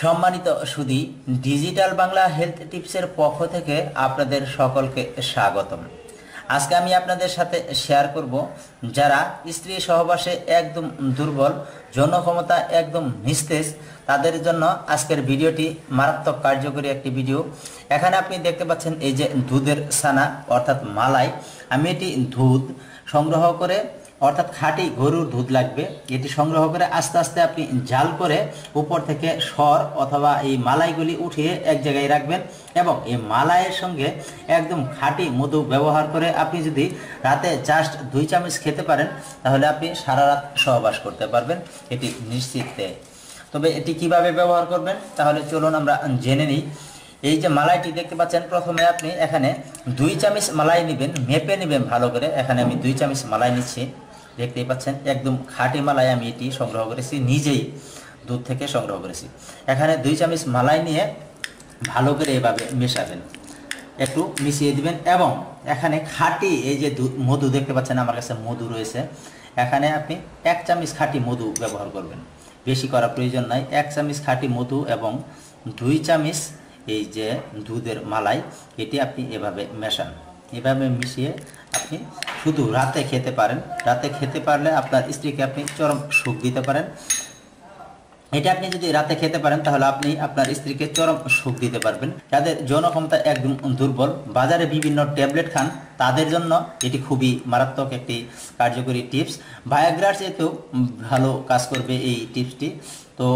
সম্মানিত সুদী, digital Bangla health টিপসের পক্ষ থেকে আপনাদের সকলকে স্বাগতম। আজকে আমি আপনাদের সাথে শেয়ার করব যারা স্ত্রী সহবাসে একদম দুর্বল যৌন ক্ষমতা একদম নিস্তেজ, তাদের জন্য আজকের ভিডিওটি মারাত্মক কার্যকরী একটি ভিডিও। এখানে আপনি দেখতে পাচ্ছেন এই যে দুধের ছানা, অর্থাৎ মালাই। আমি এটি দুধ সংগ্রহ করে অর্থাৎ খাঁটি গরুর দুধ লাগবে। এটি সংগ্রহ করে আস্তে আস্তে আপনি জাল করে উপর থেকে সর অথবা এই মালাইগুলি উঠিয়ে এক জায়গায় রাখবেন এবং এই মালাইয়ের সঙ্গে একদম খাঁটি মধু ব্যবহার করে আপনি যদি রাতে জাস্ট দুই চামচ খেতে পারেন, তাহলে আপনি সারা রাত সহবাস করতে পারবেন। এটি নিশ্চিত তবে এটি কীভাবে ব্যবহার করবেন, তাহলে চলুন আমরা জেনে নিই। এই যে মালাইটি দেখতে পাচ্ছেন, প্রথমে আপনি এখানে দুই চামচ মালাই নেবেন, মেপে নেবেন ভালো করে। এখানে আমি দুই চামচ মালাই নিচ্ছি। দেখতেই পাচ্ছেন, একদম খাঁটি মালাই আমি এটি সংগ্রহ করেছি, নিজেই দুধ থেকে সংগ্রহ করেছি। এখানে দুই চামচ মালাই নিয়ে ভালো করে এভাবে মেশাবেন। একটু মিশিয়ে দিবেন এবং এখানে খাঁটি এই যে মধু দেখতে পাচ্ছেন, আমার কাছে মধু রয়েছে। এখানে আপনি এক চামচ খাঁটি মধু ব্যবহার করবেন। বেশি করা প্রয়োজন নাই। এক চামচ খাঁটি মধু এবং দুই চামচ এই যে দুধের মালাই, এটি আপনি এভাবে মেশান। এভাবে মিশিয়ে আপনি শুধু রাতে খেতে পারেন। রাতে খেতে পারলে আপনার স্ত্রীকে আপনি চরম সুখ দিতে পারেন। এটা আপনি যদি রাতে খেতে পারেন, তাহলে আপনি আপনার স্ত্রীকে চরম সুখ দিতে পারবেন। যাদের জনক্ষমতা ক্ষমতা একদম দুর্বল, বাজারে বিভিন্ন ট্যাবলেট খান তাদের জন্য এটি খুবই মারাত্মক একটি কার্যকরী টিপস। ভায়াগ্রার চেয়েতেও ভালো কাজ করবে এই টিপসটি। তো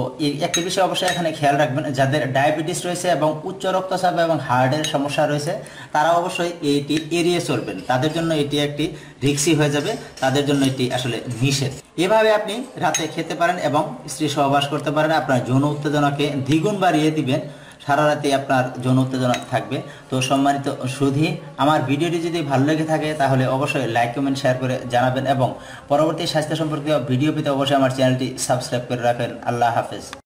একটি বিষয় অবশ্যই এখানে খেয়াল রাখবেন, যাদের ডায়াবেটিস রয়েছে এবং উচ্চ রক্তচাপ এবং হার্টের সমস্যা রয়েছে, তারা অবশ্যই এইটি এড়িয়ে চলবেন। তাদের জন্য এটি একটি রিক্সি হয়ে যাবে, তাদের জন্য এটি আসলে নিষেধ। এভাবে আপনি রাতে খেতে পারেন এবং স্ত্রী সহবাস করতে পারেন। আপনার যৌন উত্তেজনাকে দ্বিগুণ বাড়িয়ে দিবেন। সারা রাতে আপনার যৌন উত্তেজনা থাকবে। তো সম্মানিত সুধী, আমার ভিডিওটি যদি ভালো লেগে থাকে, তাহলে অবশ্যই লাইক কমেন্ট শেয়ার করে জানাবেন এবং পরবর্তী স্বাস্থ্য সম্পর্কীয় ভিডিও পেতে অবশ্যই আমার চ্যানেলটি সাবস্ক্রাইব করে রাখেন আল্লাহ হাফেজ।